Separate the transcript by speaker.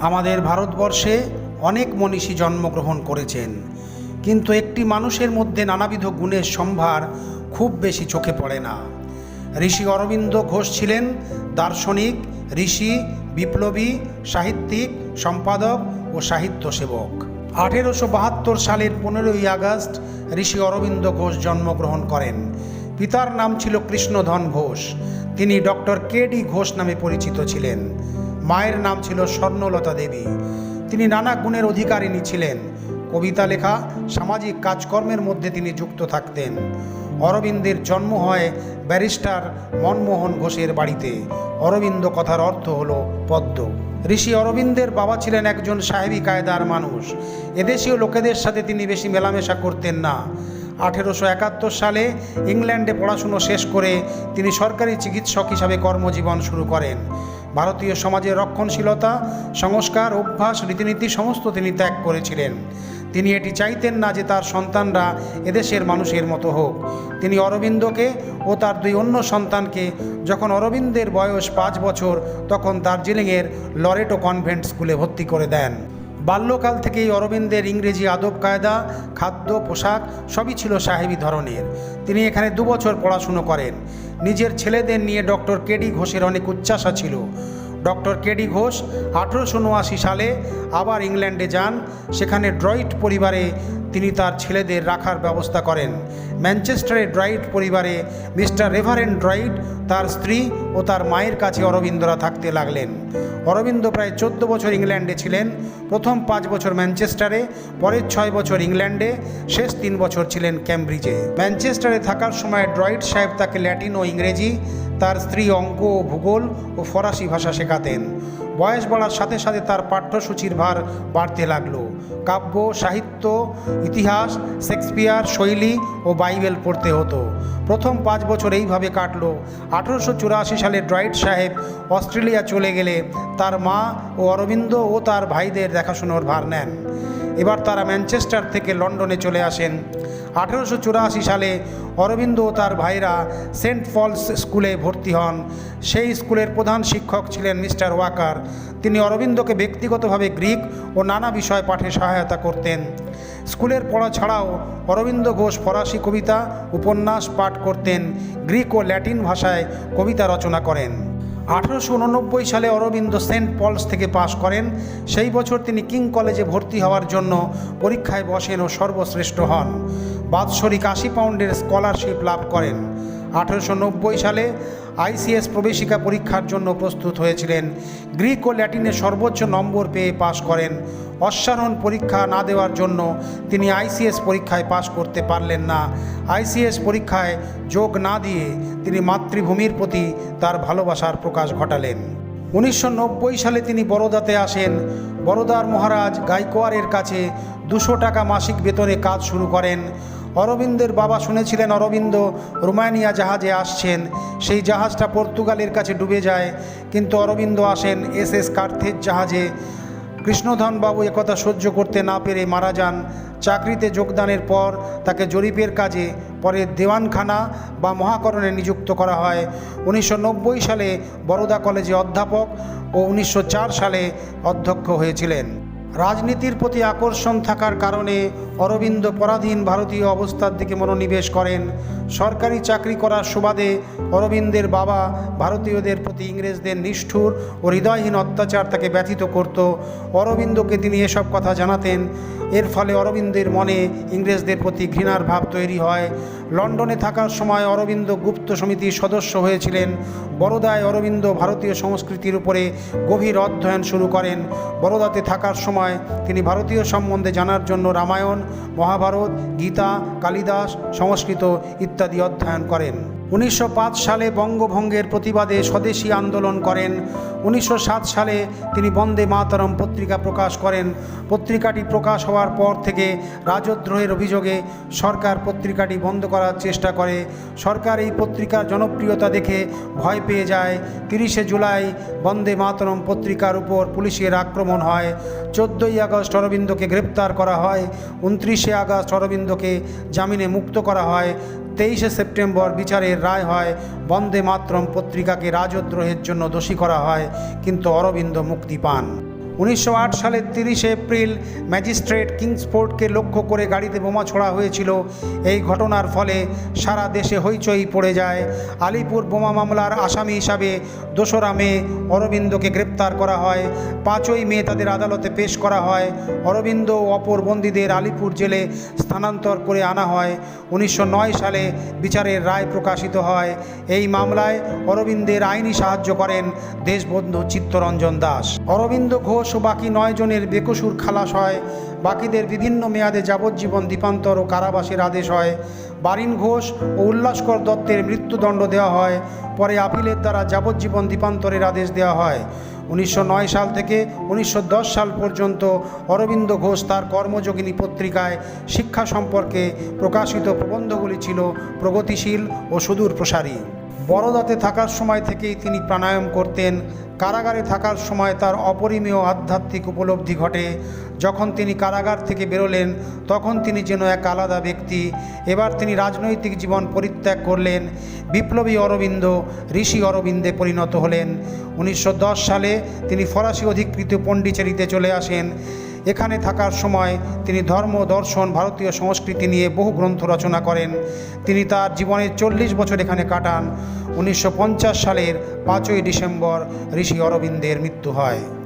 Speaker 1: আমাদের ভারতবর্ষে অনেক মনীষী জন্মগ্রহণ করেছেন। কিন্তু একটি মানুষের মধ্যে নানাবিধ গুণের সম্ভার খুব বেশি চোখে পড়ে না। ঋষি অরবিন্দ ঘোষ ছিলেন দার্শনিক, ঋষি, বিপ্লবী, সাহিত্যিক, সম্পাদক ও সাহিত্য সেবক। আঠেরোশো বাহাত্তর সালের পনেরোই আগস্ট ঋষি অরবিন্দ ঘোষ জন্মগ্রহণ করেন। পিতার নাম ছিল কৃষ্ণধন ঘোষ। তিনি ডক্টর কে ডি ঘোষ নামে পরিচিত ছিলেন। মায়ের নাম ছিল স্বর্ণলতা দেবী। তিনি নানা গুণের অধিকারিণী ছিলেন। কবিতা লেখা, সামাজিক কাজকর্মের মধ্যে তিনি যুক্ত থাকতেন। অরবিন্দের জন্ম হয় ব্যারিস্টার মনমোহন ঘোষের বাড়িতে। অরবিন্দ কথার অর্থ হলো পদ্ম। ঋষি অরবিন্দের বাবা ছিলেন একজন সাহেবী কায়দার মানুষ। এদেশীয় লোকেদের সাথে তিনি বেশি মেলামেশা করতেন না। আঠেরোশো একাত্তর সালে ইংল্যান্ডে পড়াশুনো শেষ করে তিনি সরকারি চিকিৎসক হিসাবে কর্মজীবন শুরু করেন। ভারতীয় সমাজের রক্ষণশীলতা, সংস্কার, অভ্যাস, রীতিনীতি সমস্ত তিনি ত্যাগ করেছিলেন। তিনি এটি চাইতেন না যে তার সন্তানরা এদেশের মানুষের মতো হোক। তিনি অরবিন্দকে ও তার দুই অন্য সন্তানকে যখন অরবিন্দের বয়স পাঁচ বছর, তখন দার্জিলিংয়ের লরেটো কনভেন্ট স্কুলে ভর্তি করে দেন। বাল্যকাল থেকেই অরবিন্দের ইংরেজি আদব কায়দা, খাদ্য, পোশাক সবই ছিল সাহেবী ধরনের। তিনি এখানে দুবছর পড়াশুনো করেন। নিজের ছেলেদের নিয়ে ডক্টর কেডি ঘোষের অনেক উচ্চাসা ছিল। ডক্টর কেডি ঘোষ আঠেরোশো উনআশি সালে আবার ইংল্যান্ডে যান। সেখানে ড্রয়েট পরিবারে তিনি তার ছেলেদের রাখার ব্যবস্থা করেন। ম্যানচেস্টারের ড্রয়েট পরিবারে মিস্টার রেভারেন্ড ড্রয়েট তার স্ত্রী ও তার মায়ের কাছে অরবিন্দরা থাকতে লাগলেন। অরবিন্দ প্রায় চোদ্দ বছর ইংল্যান্ডে ছিলেন। প্রথম পাঁচ বছর ম্যানচেস্টারে, পরের ছয় বছর ইংল্যান্ডে, শেষ তিন বছর ছিলেন ক্যামব্রিজে। ম্যানচেস্টারে থাকার সময় ড্রয়েড সাহেব তাকে ল্যাটিন ও ইংরেজি তার স্ত্রী অঙ্ক ভূগোল ও ফরাসি ভাষা শেখাতেন। বয়স বাড়ার সাথে সাথে তার পাঠ্যসূচির ভার বাড়তে লাগল। কাব্য, সাহিত্য, ইতিহাস, শেক্সপিয়ার, শৈলী ও বাইবেল পড়তে হতো। প্রথম পাঁচ বছর এইভাবে কাটল। আঠেরোশো চুরাশি সালে ড্রয়েড সাহেব অস্ট্রেলিয়া চলে গেলে তার মা ও অরবিন্দ ও তার ভাইদের দেখাশোনার ভার নেন। এবার তারা ম্যানচেস্টার থেকে লন্ডনে চলে আসেন। আঠেরোশো চুরাশি সালে অরবিন্দ ও তার ভাইরা সেন্ট পলস স্কুলে ভর্তি হন। সেই স্কুলের প্রধান শিক্ষক ছিলেন মিস্টার ওয়াকার। তিনি অরবিন্দকে ব্যক্তিগতভাবে গ্রিক ও নানা বিষয় পাঠে সহায়তা করতেন। স্কুলের পড়া ছাড়াও অরবিন্দ ঘোষ ফরাসি কবিতা, উপন্যাস পাঠ করতেন, গ্রিক ও ল্যাটিন ভাষায় কবিতা রচনা করেন। আঠেরোশো উননব্বই সালে অরবিন্দ সেন্ট পলস থেকে পাশ করেন। সেই বছর তিনি কিং কলেজে ভর্তি হওয়ার জন্য পরীক্ষায় বসেন ও সর্বশ্রেষ্ঠ হন। বাৎসরিক আশি পাউন্ডের স্কলারশিপ লাভ করেন। আঠেরোশো নব্বই সালে আইসিএস প্রবেশিকা পরীক্ষার জন্য প্রস্তুত হয়েছিলেন। গ্রিক ও ল্যাটিনে সর্বোচ্চ নম্বর পেয়ে পাশ করেন। অশ্বারোহণ পরীক্ষা না দেওয়ার জন্য তিনি আইসিএস পরীক্ষায় পাশ করতে পারলেন না। আইসিএস পরীক্ষায় যোগ না দিয়ে তিনি মাতৃভূমির প্রতি তার ভালোবাসার প্রকাশ ঘটালেন। উনিশশো নব্বই সালে তিনি বরোদাতে আসেন। বরোদার মহারাজ গাইকোয়ারের কাছে দুশো টাকা মাসিক বেতনে কাজ শুরু করেন। অরবিন্দের বাবা শুনেছিলেন, অরবিন্দ, রোমানিয়া জাহাজে আসছেন। সেই জাহাজটা পর্তুগালের কাছে ডুবে যায়। কিন্তু অরবিন্দ আসেন এস এস কার্থেজ জাহাজে। কৃষ্ণধনবাবু একথা সহ্য করতে না পেরে মারা যান। চাকরিতে যোগদানের পর তাকে জরিপের কাজে, পরে দেওয়ানখানা বা মহাকরণে নিযুক্ত করা হয়। উনিশশো নব্বই সালে বরোদা কলেজে অধ্যাপক ও উনিশশো চার সালে অধ্যক্ষ হয়েছিলেন। রাজনীতির প্রতি আকর্ষণ থাকার কারণে অরবিন্দ পরাধীন ভারতীয় অবস্থার দিকে মনোনিবেশ করেন। সরকারি চাকরি করার সুবাদে অরবিন্দের বাবা ভারতীয়দের প্রতি ইংরেজদের নিষ্ঠুর ও হৃদয়হীন অত্যাচার তাকে ব্যথিত করত। অরবিন্দকে তিনি এসব কথা জানাতেন। এর ফলে অরবিন্দের মনে ইংরেজদের প্রতি ঘৃণার ভাব তৈরি হয়। লন্ডনে থাকার সময় অরবিন্দ গুপ্ত সমিতির সদস্য হয়েছিলেন। বরোদায় অরবিন্দ ভারতীয় সংস্কৃতির উপরে গভীর অধ্যয়ন শুরু করেন। বরোদাতে থাকার সময় তিনি ভারতীয় সম্বন্ধে জানার জন্য রামায়ণ, মহাভারত, গীতা, কালিদাস, সংস্কৃত ইত্যাদি অধ্যয়ন করেন। উনিশশো পাঁচ সালে বঙ্গভঙ্গের প্রতিবাদে স্বদেশী আন্দোলন করেন। উনিশশো সাত সালে তিনি বন্দে মাতরম পত্রিকা প্রকাশ করেন। পত্রিকাটি প্রকাশ হওয়ার পর থেকে রাজদ্রোহের অভিযোগে সরকার পত্রিকাটি বন্ধ করার চেষ্টা করে। সরকার এই পত্রিকার জনপ্রিয়তা দেখে ভয় পেয়ে যায়। তিরিশে জুলাই বন্দে মাতরম পত্রিকার উপর পুলিশের আক্রমণ হয়। চোদ্দোই আগস্ট অরবিন্দকে গ্রেপ্তার করা হয়। উনত্রিশে আগস্ট অরবিন্দকে জামিনে মুক্ত করা হয়। তেইশে সেপ্টেম্বর বিচারের রায় হয়, বন্দে মাতরম পত্রিকাকে রাজদ্রোহের জন্য দোষী করা হয়, কিন্তু অরবিন্দ মুক্তি পান। উনিশশো আট সালের তিরিশে এপ্রিল ম্যাজিস্ট্রেট কিংসফোর্ডকে লক্ষ্য করে গাড়িতে বোমা ছোড়া হয়েছিল। এই ঘটনার ফলে সারা দেশে হইচই পড়ে যায়। আলিপুর বোমা মামলার আসামি হিসাবে দোসরা মে অরবিন্দকে গ্রেপ্তার করা হয়। পাঁচই মে তাদের আদালতে পেশ করা হয়। অরবিন্দ ও অপর বন্দীদের আলিপুর জেলে স্থানান্তর করে আনা হয়। উনিশশো নয় সালে বিচারের রায় প্রকাশিত হয়। এই মামলায় অরবিন্দের আইনি সাহায্য করেন দেশবন্ধু চিত্তরঞ্জন দাস। অরবিন্দ ঘোষ ও বাকি নয় জনের বেকসুর খালাস হয়। বাকিদের বিভিন্ন মেয়াদে যাবজ্জীবন দ্বীপান্তর ও কারাবাসের আদেশ হয়। বারিন ঘোষ ও উল্লাসকর দত্তের মৃত্যুদণ্ড দেওয়া হয়। পরে আপিলের দ্বারা যাবজ্জীবন দ্বীপান্তরের আদেশ দেওয়া হয়। উনিশশো নয় সাল থেকে উনিশশো দশ সাল পর্যন্ত অরবিন্দ ঘোষ তার কর্মযোগিনী পত্রিকায় শিক্ষা সম্পর্কে প্রকাশিত প্রবন্ধগুলি ছিল প্রগতিশীল ও সুদূর প্রসারী বড়দাতে থাকার সময় থেকেই তিনি প্রাণায়াম করতেন। কারাগারে থাকার সময় তার অপরিমেয় আধ্যাত্মিক উপলব্ধি ঘটে। যখন তিনি কারাগার থেকে বেরোলেন, তখন তিনি যেন এক আলাদা ব্যক্তি। এবার তিনি রাজনৈতিক জীবন পরিত্যাগ করলেন। বিপ্লবী অরবিন্দ, ঋষি অরবিন্দে পরিণত হলেন। উনিশশো দশ সালে তিনি ফরাসি অধিকৃত পণ্ডিচেরিতে চলে আসেন। এখানে থাকার সময় তিনি ধর্ম, দর্শন, ভারতীয় সংস্কৃতি নিয়ে বহু গ্রন্থ রচনা করেন। তিনি তার জীবনের চল্লিশ বছর এখানে কাটান। উনিশশো পঞ্চাশ সালের পাঁচই ডিসেম্বর ঋষি অরবিন্দের মৃত্যু হয়।